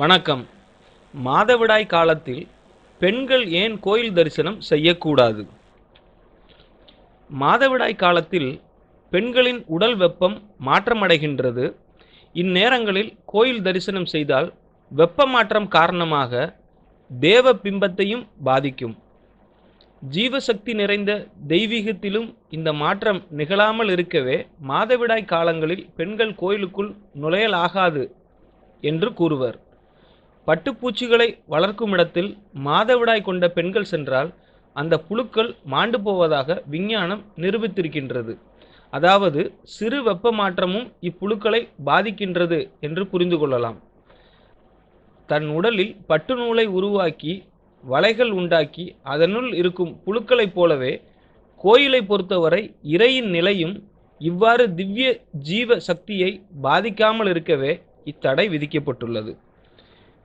வணக்கம். மாதவிடாய் காலத்தில் பெண்கள் ஏன் கோயில் தரிசனம் செய்யக்கூடாது? மாதவிடாய் காலத்தில் பெண்களின் உடல் வெப்பம் மாற்றமடைகின்றது. இந்நேரங்களில் கோயில் தரிசனம் செய்தால் வெப்ப மாற்றம் காரணமாக தேவ பிம்பத்தையும் பாதிக்கும். ஜீவசக்தி நிறைந்த தெய்வீகத்திலும் இந்த மாற்றம் நிகழாமல் இருக்கவே மாதவிடாய் காலங்களில் பெண்கள் கோயிலுக்குள் நுழையலாகாது என்று கூறுவர். பட்டுப்பூச்சிகளை வளர்க்கும் இடத்தில் மாதவிடாய் கொண்ட பெண்கள் சென்றால் அந்த புழுக்கள் மாண்டு போவதாக விஞ்ஞானம் நிரூபித்திருக்கின்றது. அதாவது சிறு வெப்ப மாற்றமும் இப்புழுக்களை பாதிக்கின்றது என்று புரிந்து கொள்ளலாம். தன் உடலில் பட்டு நூலை உருவாக்கி வலைகள் உண்டாக்கி அதனுள் இருக்கும் புழுக்களைப் போலவே கோயிலை பொறுத்தவரை இறையின் நிலையும் இவ்வாறு திவ்ய ஜீவ சக்தியை பாதிக்காமல் இருக்கவே இத்தடை விதிக்கப்பட்டுள்ளது.